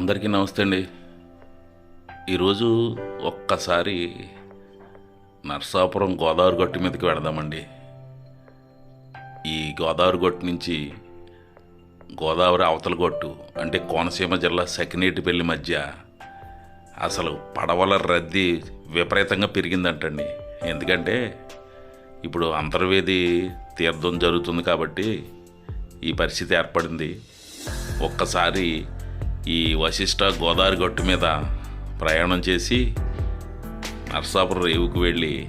అందరికీ నమస్తే అండి. ఈరోజు ఒక్కసారి నర్సాపురం గోదావరి గట్టు మీదకి వెళదామండి. ఈ గోదావరి గట్టు నుంచి గోదావరి అవతల గట్టు అంటే కోనసీమ జిల్లా సెకినేటిపల్లి మధ్య అసలు పడవల రద్దీ విపరీతంగా పెరిగిందంటండి. ఎందుకంటే ఇప్పుడు అంతర్వేది తీర్థం జరుగుతుంది కాబట్టి ఈ పరిస్థితి ఏర్పడింది. ఒక్కసారి ఈ వశిష్ట గోదావరి గట్టు మీద ప్రయాణం చేసి నర్సాపురం రేవుకు వెళ్ళి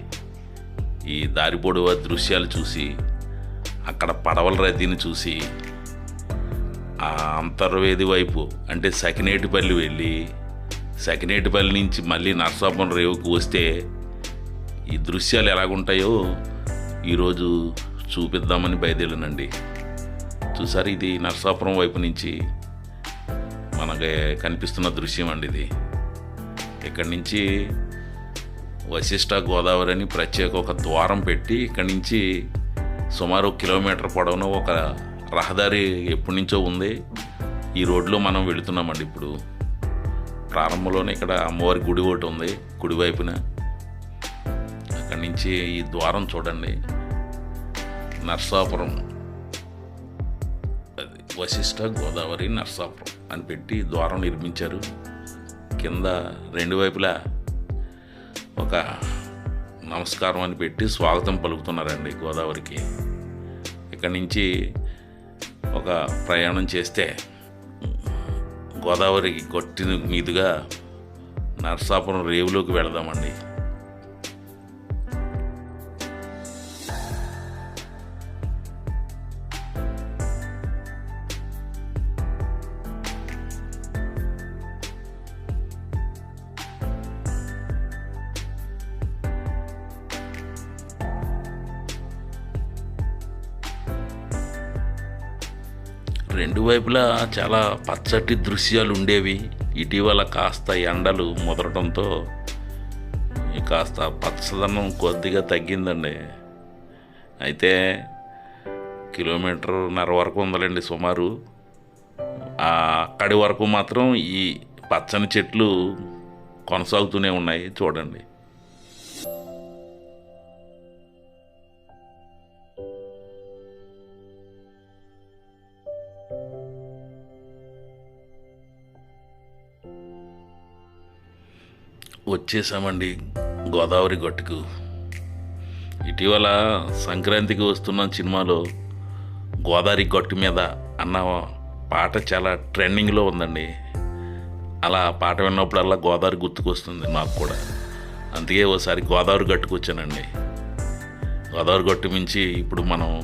ఈ దారిపొడవ దృశ్యాలు చూసి అక్కడ పడవల రద్దీని చూసి ఆ అంతర్వేది వైపు అంటే సకినేటిపల్లి వెళ్ళి సకినేటిపల్లి నుంచి మళ్ళీ నర్సాపురం రేవుకు వస్తే ఈ దృశ్యాలు ఎలాగుంటాయో ఈరోజు చూపిద్దామని బయలుదేరినండి. చూసారు ఇది నర్సాపురం వైపు నుంచి మనకి కనిపిస్తున్న దృశ్యం అండి ఇది. ఇక్కడి నుంచి వశిష్ట గోదావరి అని ప్రత్యేక ఒక ద్వారం పెట్టి ఇక్కడి నుంచి సుమారు కిలోమీటర్ పొడవున ఒక రహదారి ఎప్పటి నుంచో ఉంది. ఈ రోడ్లో మనం వెళుతున్నామండి ఇప్పుడు. ప్రారంభంలోనే ఇక్కడ అమ్మవారి గుడి ఒకటి ఉంది కుడివైపున అక్కడి నుంచి ఈ ద్వారం చూడండి. నర్సాపురం. వశిష్ఠ గోదావరి నర్సాపురం అని పెట్టి ద్వారం నిర్మించారు. కింద రెండు వైపులా ఒక నమస్కారం అని పెట్టి స్వాగతం పలుకుతున్నారండి గోదావరికి. ఇక్కడి నుంచి ఒక ప్రయాణం చేస్తే గోదావరి గొట్టి మీదుగా నర్సాపురం రేవులోకి వెళదామండి. రెండు వైపులా చాలా పచ్చటి దృశ్యాలు ఉండేవి. ఇటీవల కాస్త ఎండలు ముదరడంతో కాస్త పచ్చదనం కొద్దిగా తగ్గిందండి. అయితే కిలోమీటర్న్నర వరకు ఉందలేండి సుమారు. అక్కడి వరకు మాత్రం ఈ పచ్చని చెట్లు కొనసాగుతూనే ఉన్నాయి చూడండి. వచ్చేసామండి గోదావరి గట్టుకు. ఇటీవల సంక్రాంతికి వస్తున్న సినిమాలో గోదావరి గట్టు మీద అన్న పాట చాలా ట్రెండింగ్లో ఉందండి. అలా పాట విన్నప్పుడల్లా గోదావరి గుర్తుకొస్తుంది నాకు కూడా. అందుకే ఓసారి గోదావరి గట్టుకు వచ్చానండి. గోదావరి గట్టు మించి ఇప్పుడు మనం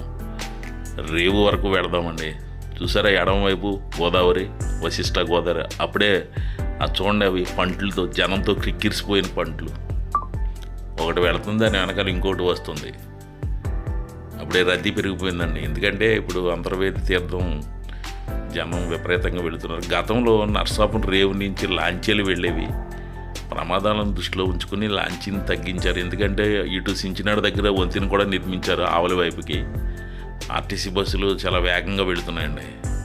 రేవు వరకు వెళదామండి. చూసారా ఎడమ వైపు గోదావరి వశిష్ట గోదావరి అప్పుడే ఆ చూడండి అవి పంటలతో జనంతో క్రిక్కిరిసిపోయిన పంటలు. ఒకటి వెళుతుంది దాని వెనకాల ఇంకోటి వస్తుంది. అప్పుడే రద్దీ పెరిగిపోయిందండి. ఎందుకంటే ఇప్పుడు అంతర్వేది తీర్థం జనం విపరీతంగా వెళుతున్నారు. గతంలో నర్సాపురం రేవు నుంచి లాంచీలు వెళ్ళేవి. ప్రమాదాలను దృష్టిలో ఉంచుకుని లాంచీని తగ్గించారు. ఎందుకంటే ఇటు సించినాడు దగ్గర వంతెన కూడా నిర్మించారు ఆవలి వైపుకి. ఆర్టీసీ బస్సులు చాలా వేగంగా వెళుతున్నాయండి.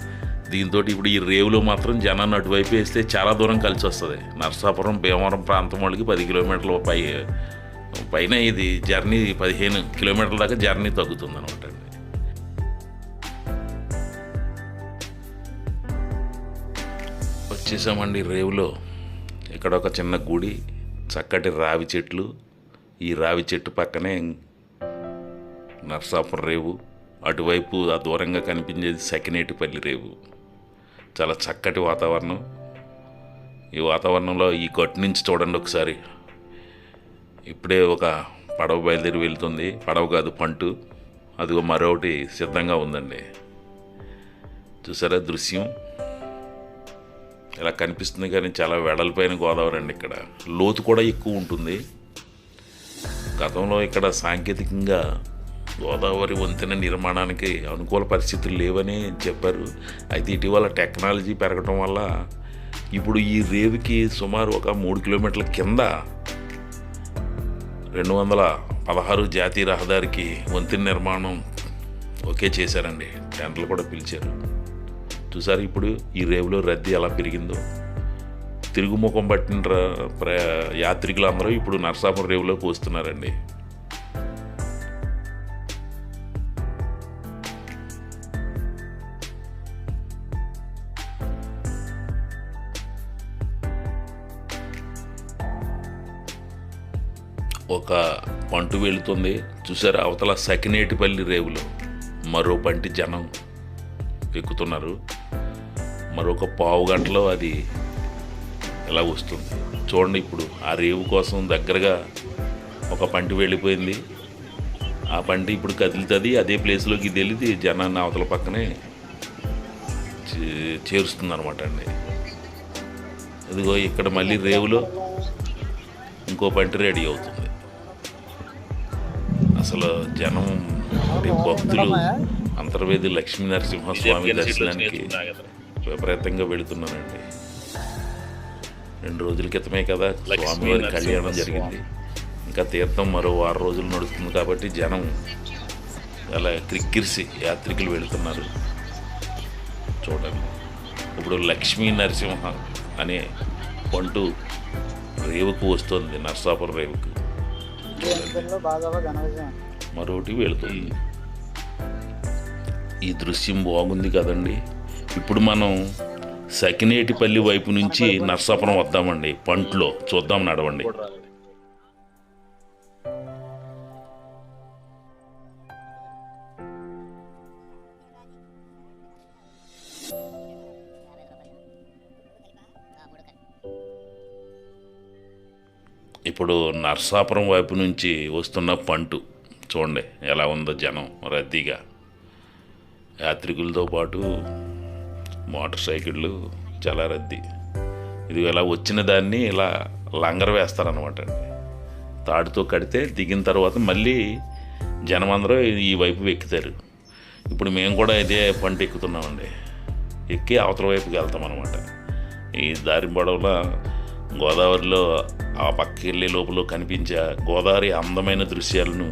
దీంతో ఇప్పుడు ఈ రేవులో మాత్రం జనాన్ని అటువైపు వేస్తే చాలా దూరం కలిసి వస్తుంది. నర్సాపురం భీమవరం ప్రాంతం వాళ్ళకి పది కిలోమీటర్ల పై పైన ఇది జర్నీ పదిహేను కిలోమీటర్ల దాకా జర్నీ తగ్గుతుంది అనమాట అండి. వచ్చేసామండి రేవులో. ఇక్కడ ఒక చిన్న గుడి చక్కటి రావి చెట్లు. ఈ రావి చెట్టు పక్కనే నర్సాపురం రేవు. అటువైపు ఆ దూరంగా కనిపించేది సకినేటిపల్లి రేవు. చాలా చక్కటి వాతావరణం. ఈ వాతావరణంలో ఈ గట్టు నుంచి చూడండి ఒకసారి. ఇప్పుడే ఒక పడవ బయలుదేరి వెళ్తుంది. పడవ కాదు పంటు. అదిగో మరొకటి సిద్ధంగా ఉందండి. చూసారా దృశ్యం? ఇలా కనిపిస్తుంది కానీ చాలా వెడల్పైన గోదావరి అండి ఇక్కడ. లోతు కూడా ఎక్కువ ఉంటుంది. గతంలో ఇక్కడ సాంకేతికంగా గోదావరి వంతెన నిర్మాణానికి అనుకూల పరిస్థితులు లేవని చెప్పారు. అయితే ఇటీవల టెక్నాలజీ పెరగటం వల్ల ఇప్పుడు ఈ రేవుకి సుమారు ఒక మూడు కిలోమీటర్ల కింద రెండు వందల పదహారు జాతీయ రహదారికి వంతెన నిర్మాణం ఓకే చేశారండి. టెంటలు కూడా పిలిచారు. చూసారు ఇప్పుడు ఈ రేవులో రద్దీ ఎలా పెరిగిందో? తిరుగుముఖం పట్టిన ర- యాత్రికులందరూ ఇప్పుడు నరసాపురం రేవులోకి వస్తున్నారండి. పంటు వెళుతుంది. చూసారు? అవతల సకినేటిపల్లి రేవులో. మరో పంటి జనం ఎక్కుతున్నారు. మరొక పావు గంటలో అది ఇలా వస్తుంది? చూడండి ఇప్పుడు ఆ రేవు కోసం దగ్గరగా ఒక పంటి వెళ్ళిపోయింది. ఆ పంటి ఇప్పుడు కదులుతుంది అదే ప్లేస్లోకి ఇది జనాన్ని అవతల పక్కనే చే- చేరుస్తుంది అనమాట అండి. ఇదిగో ఇక్కడ మళ్ళీ రేవులో ఇంకో పంటి రెడీ అవుతుంది. అసలు జనం భక్తులు అంతర్వేది లక్ష్మీ నరసింహస్వామి దర్శనానికి విపరీతంగా వెళుతున్నానండి రెండు రోజుల క్రితమే కదా స్వామివారి కళ్యాణం జరిగింది. ఇంకా తీర్థం మరో వారం రోజులు నడుస్తుంది కాబట్టి జనం అలా క్రిక్కిరిసి యాత్రికులు వెళుతున్నారు చూడండి. ఇప్పుడు లక్ష్మీ నరసింహ అనే పంటు రేవుకు వస్తుంది నర్సాపురం రేవుకు. మరొకటి వెళుతుంది. ఈ దృశ్యం బాగుంది కదండి. ఇప్పుడు మనం సకినేటిపల్లి వైపు నుంచి నర్సాపురం వద్దామండి. పంట్లో చూద్దాం నడవండి. ఇప్పుడు నర్సాపురం వైపు నుంచి వస్తున్న పంటు. చూడండి ఎలా ఉందో జనం రద్దీగా. యాత్రికులతో పాటు మోటార్ సైకిళ్ళు చాలా రద్దీ. ఇది ఇలా వచ్చిన దాన్ని ఇలా లంగర వేస్తారనమాట అండి. తాడుతో కడితే దిగిన తర్వాత మళ్ళీ జనం అందరూ ఈ వైపు ఎక్కుతారు. ఇప్పుడు మేము కూడా ఇదే పంట ఎక్కుతున్నామండి. ఎక్కి అవతల వైపుకి వెళ్తాం అనమాట ఈ దారి పడవలో గోదావరిలో ఆ పక్కకెళ్ళే లోపల కనిపించే గోదావరి అందమైన దృశ్యాలను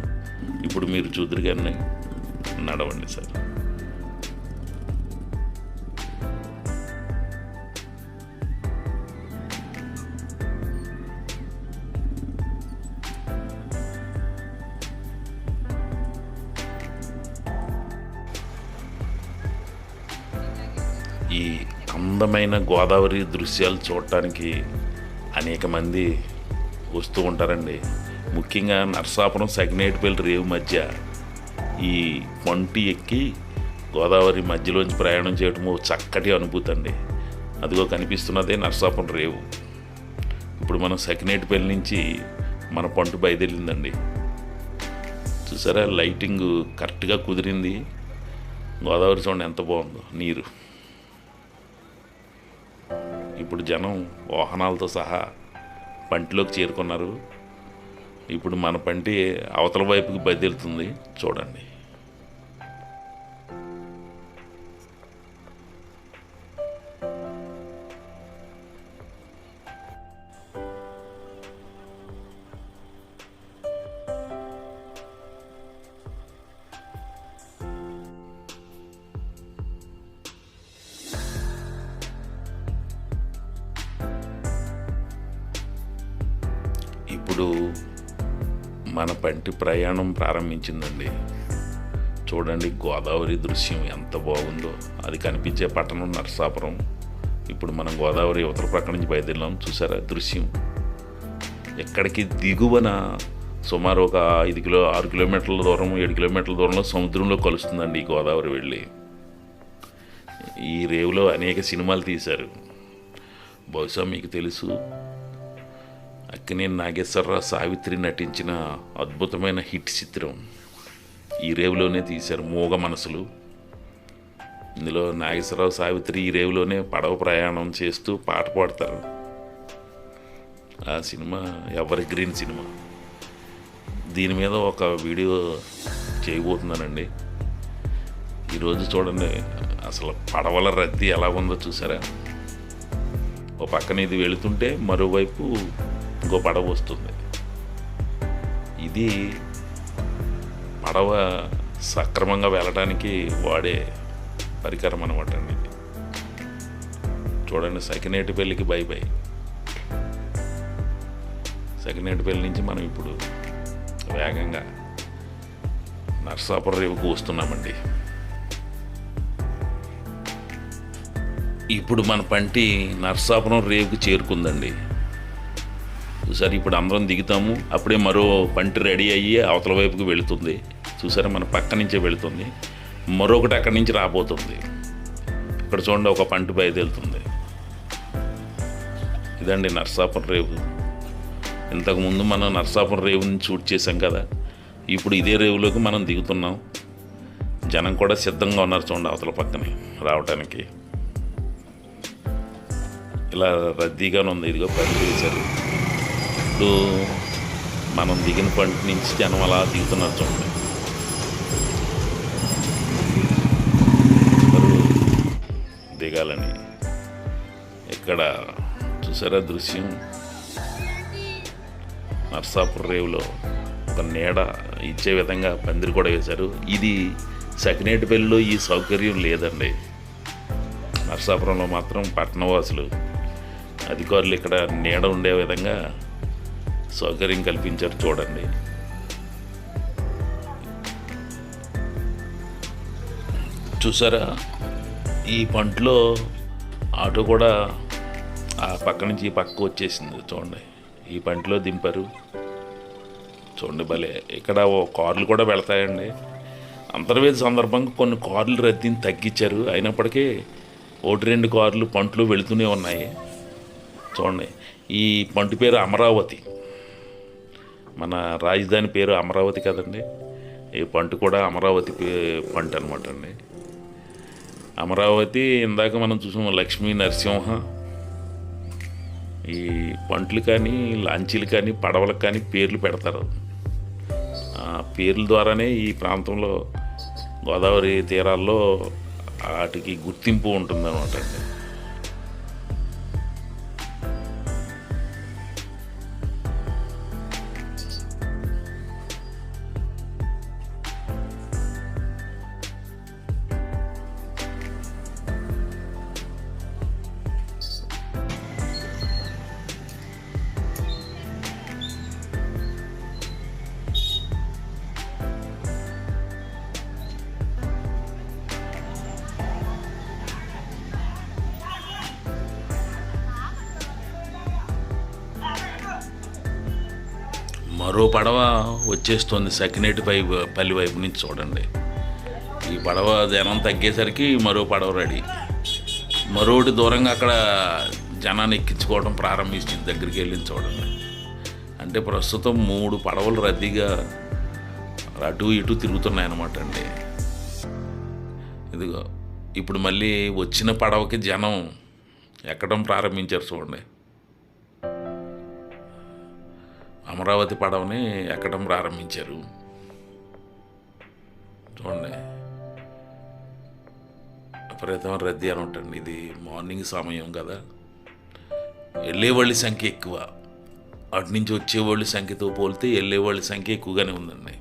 ఇప్పుడు మీరు చూద్దరు కానీ నడవండి సార్. ఈ అందమైన గోదావరి దృశ్యాలు చూడటానికి అనేక మంది వస్తూ ఉంటారండి. ముఖ్యంగా నర్సాపురం సగ్నేటిపల్లి రేవు మధ్య ఈ కొంటి ఎక్కి గోదావరి మధ్యలోంచి ప్రయాణం చేయటం చక్కటి అనుభూతి అండి. అదిగో కనిపిస్తున్నదే నర్సాపురం రేవు. ఇప్పుడు మనం సకినేటిపల్లి నుంచి మన పంటు బయలుదేరిందండి. చూసారా లైటింగ్ కరెక్ట్గా కుదిరింది. గోదావరి చూడండి ఎంత బాగుందో నీరు. ఇప్పుడు జనం వాహనాలతో సహా పంటిలోకి చేరుకున్నారు. ఇప్పుడు మన పంటి అవతల వైపుకి బదిలుతుంది చూడండి. ఇప్పుడు మన పంటి ప్రయాణం ప్రారంభించిందండి. చూడండి గోదావరి దృశ్యం ఎంత బాగుందో. అది కనిపించే పట్టణం నరసాపురం. ఇప్పుడు మనం గోదావరి ఉత్తర ప్రక్క నుంచి బయలుదేరాం చూసారా దృశ్యం? ఎక్కడికి దిగువన సుమారు ఒక ఐదు కిలో ఆరు కిలోమీటర్ల దూరం ఏడు కిలోమీటర్ల దూరంలో సముద్రంలో కలుస్తుందండి ఈ గోదావరి వెళ్ళి. ఈ రేవులో అనేక సినిమాలు తీశారు. బహుశా మీకు తెలుసు అక్కినేని నాగేశ్వరరావు సావిత్రి నటించిన అద్భుతమైన హిట్ చిత్రం. ఈ రేవులోనే తీశారు మూగ మనసులు. ఇందులో నాగేశ్వరరావు సావిత్రి ఈ రేవులోనే పడవ ప్రయాణం చేస్తూ పాట పాడతారు. ఆ సినిమా ఎవరి గ్రీన్ సినిమా? దీని మీద ఒక వీడియో చేయబోతున్నానండి. ఈరోజు చూడండి అసలు పడవల రద్దీ ఎలా ఉందో చూసారా? ఓ పక్కన ఇది వెళుతుంటే మరోవైపు ఇంకో పడవ వస్తుంది. ఇది పడవ సక్రమంగా వెళ్ళడానికి వాడే పరికరం అనమాట అండి చూడండి సెకనేటి పెళ్ళికి బై బై. సెకండేటిపల్లి నుంచి మనం ఇప్పుడు వేగంగా నర్సాపురం రేవుకు వస్తున్నామండి. ఇప్పుడు మన పంటి నర్సాపురం రేవుకు చేరుకుందండి. చూసారు ఇప్పుడు అందరం దిగుతాము. అప్పుడే మరో పంటి రెడీ అయ్యి అవతల వైపుకి వెళుతుంది. చూసారా మన పక్క నుంచే వెళుతుంది. మరొకటి అక్కడి నుంచి రాబోతుంది. ఇక్కడ చూడండి ఒక పంటి బయలుదేరుతుంది ఇదండి నర్సాపురం రేవు. ఇంతకుముందు మనం నర్సాపురం రేవుని షూట్ చేసాం కదా. ఇప్పుడు ఇదే రేవులోకి మనం దిగుతున్నాం. జనం కూడా సిద్ధంగా ఉన్నారు చూడండి అవతల పక్కనే రావటానికి. ఇలా రద్దీగానే ఉంది. ఇదిగో పని చేశారు ఇప్పుడు మనం దిగిన పంట నుంచి జనం అలా దిగుతున్నారు చూడండి. దిగాలని. ఇక్కడ చూసారా దృశ్యం? నర్సాపురం రేవులో ఒక నీడ ఇచ్చే విధంగా పందిరి కూడా వేశారు. ఇది సకినేటిపల్లిలో ఈ సౌకర్యం లేదండి. నర్సాపురంలో మాత్రం పట్టణవాసులు అధికారులు ఇక్కడ నీడ ఉండే విధంగా సౌకర్యం కల్పించారు చూడండి. చూసారా? ఈ పంటలో ఆటో కూడా ఆ పక్క నుంచి ఈ పక్క వచ్చేసింది చూడండి. ఈ పంటలో దింపారు. చూడండి భలే ఇక్కడ ఓ కార్లు కూడా వెళతాయండి. అంతర్వేది సందర్భంగా కొన్ని కార్లు రద్దీని తగ్గించారు. అయినప్పటికీ ఒకటి రెండు కార్లు పంటలు వెళుతూనే ఉన్నాయి. చూడండి ఈ పంట పేరు అమరావతి. మన రాజధాని పేరు అమరావతి కదండి. ఈ పంట కూడా అమరావతి పంట అనమాట అండి. అమరావతి ఇందాక మనం చూసాం లక్ష్మీ నరసింహ. ఈ పంటలు కానీ లాంచీలు కానీ పడవలకు కానీ పేర్లు పెడతారు. ఆ పేర్ల ద్వారానే ఈ ప్రాంతంలో గోదావరి తీరాల్లో వాటికి గుర్తింపు ఉంటుందన్నమాట అండి. మరో పడవ వచ్చేస్తుంది సకినేటి పై పల్లి వైపు నుంచి చూడండి. ఈ పడవ జనం తగ్గేసరికి మరో పడవ రెడీ. మరోటి దూరంగా అక్కడ జనాన్ని ఎక్కించుకోవడం ప్రారంభించింది దగ్గరికి వెళ్ళి చూడండి. అంటే ప్రస్తుతం మూడు పడవలు రద్దీగా అటు ఇటు తిరుగుతున్నాయన్నమాట అండి. ఇదిగో ఇప్పుడు మళ్ళీ వచ్చిన పడవకి జనం ఎక్కడం ప్రారంభించారు చూడండి. అమరావతి పడవని ఎక్కడం ప్రారంభించారు. చూడండి. విపరీతం రద్దీ అని ఉంటుంది ఇది మార్నింగ్ సమయం కదా. వెళ్ళేవాళ్ళ సంఖ్య ఎక్కువ. అటు నుంచి వచ్చేవాళ్ళ సంఖ్యతో పోలితే వెళ్ళేవాళ్ళ సంఖ్య ఎక్కువగానే ఉందండి.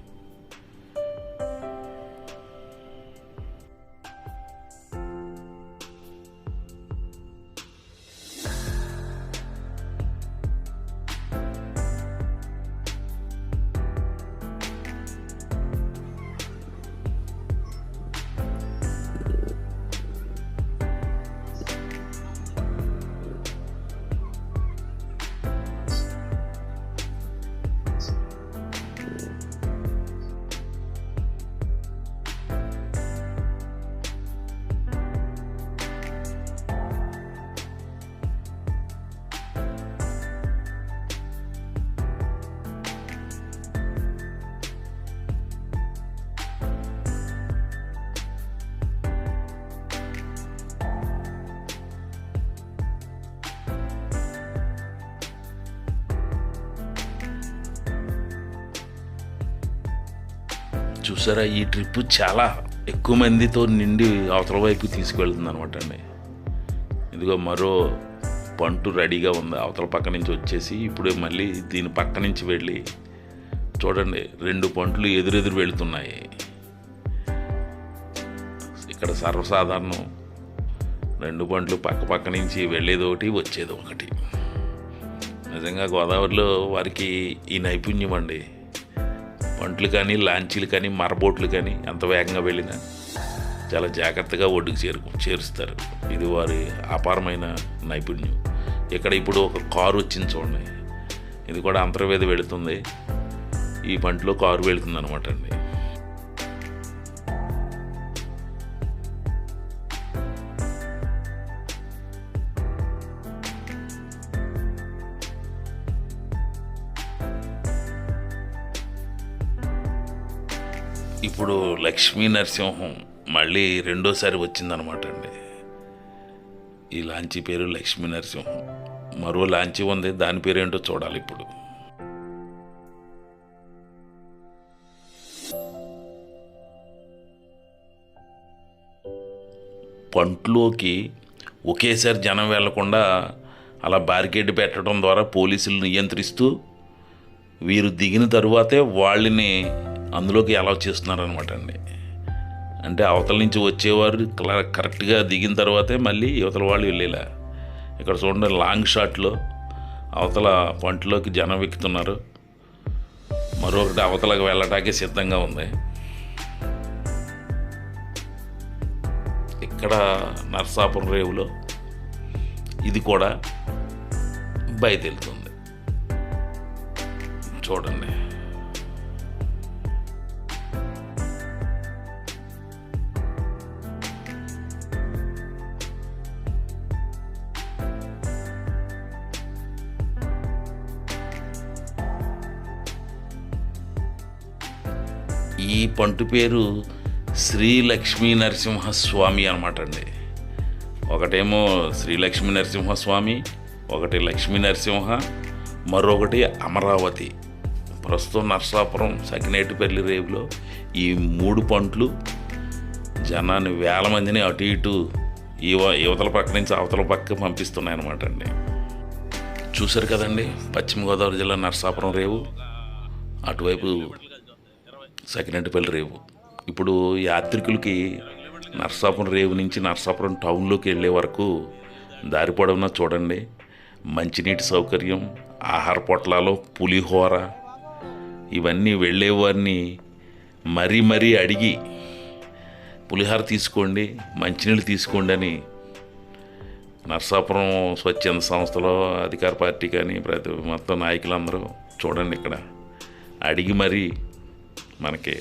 చూసారా ఈ ట్రిప్ చాలా ఎక్కువ మందితో నిండి అవతల వైపు తీసుకువెళ్తుంది అనమాట అండి. ఇదిగో మరో పంటు రెడీగా ఉంది. అవతల పక్క నుంచి వచ్చేసి ఇప్పుడే మళ్ళీ దీని పక్క నుంచి వెళ్ళి చూడండి రెండు పంటలు ఎదురెదురు వెళుతున్నాయి. ఇక్కడ సర్వసాధారణం రెండు పంటలు పక్క పక్క నుంచి వెళ్ళేది ఒకటి వచ్చేది ఒకటి. నిజంగా గోదావరిలో వారికి ఈ నైపుణ్యం అండి. పంటలు కానీ లాంచీలు కానీ మరబోట్లు కానీ ఎంత వేగంగా వెళ్ళినా చాలా జాగ్రత్తగా ఒడ్డుకు చేరు చేరుస్తారు. ఇది వారి అపారమైన నైపుణ్యం. ఇక్కడ ఇప్పుడు ఒక కారు వచ్చింది చూడండి. ఇది కూడా అంతర్వేద వెళుతుంది. ఈ పంటలో కారు వెళుతుంది అనమాట అండి. లక్ష్మీ నరసింహం మళ్ళీ రెండోసారి వచ్చిందనమాట అండి. ఈ లాంచీ పేరు లక్ష్మీ నరసింహం. మరో లాంచీ ఉంది దాని పేరు ఏంటో చూడాలి ఇప్పుడు. పంట్లోకి ఒకేసారి జనం వెళ్ళకుండా అలా బారికేడ్ పెట్టడం ద్వారా పోలీసులు నియంత్రిస్తూ వీరు దిగిన తరువాతే వాళ్ళని అందులోకి అలౌ చేస్తున్నారనమాట అండి. అంటే అవతల నుంచి వచ్చేవారు కరెక్ట్గా దిగిన తర్వాతే మళ్ళీ యువతల వాళ్ళు వెళ్ళేలా. ఇక్కడ చూడండి లాంగ్ షాట్లో అవతల పంటలోకి జనం ఎక్కుతున్నారు. మరొకటి అవతలకు వెళ్ళటానికి సిద్ధంగా ఉంది. ఇక్కడ నర్సాపురం రేవులో ఇది కూడా బయటెళ్తుంది. చూడండి. ఈ పంటు పేరు శ్రీ లక్ష్మీ నరసింహస్వామి అనమాట అండి. ఒకటేమో శ్రీ లక్ష్మీ నరసింహస్వామి ఒకటి లక్ష్మీ నరసింహ మరొకటి అమరావతి. ప్రస్తుతం నర్సాపురం సకినేటిపల్లి రేవులో ఈ మూడు పంట్లు జనాన్ని వేల మందిని అటు ఇటు యువ యువతల పక్క నుంచి అవతల పక్క పంపిస్తున్నాయి అనమాట అండి. చూశారు కదండి పశ్చిమ గోదావరి జిల్లా నర్సాపురం రేవు. అటువైపు సకినెట్టిపల్లి రేవు. ఇప్పుడు యాత్రికులకి నర్సాపురం రేవు నుంచి నర్సాపురం టౌన్లోకి వెళ్ళే వరకు దారి పొడవునా చూడండి. మంచినీటి సౌకర్యం ఆహార పొట్లాలు పులిహోర ఇవన్నీ వెళ్ళేవారిని మరీ మరీ అడిగి పులిహోర తీసుకోండి మంచినీళ్ళు తీసుకోండి అని నర్సాపురం స్వచ్ఛంద సంస్థలో అధికార పార్టీ కానీ ప్రతి మొత్తం నాయకులందరూ చూడండి ఇక్కడ. అడిగి మరీ మనకి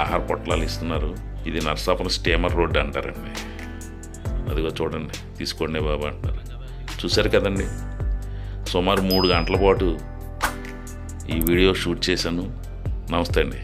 ఆహార పొట్లాలు ఇస్తున్నారు. ఇది నర్సాపురం స్టీమర్ రోడ్ అంటారండి. అదిగో చూడండి తీసుకోండి బాబా అంటారు చూశారు కదండి? సుమారు మూడు గంటల పాటు ఈ వీడియో షూట్ చేశాను. నమస్తే అండి.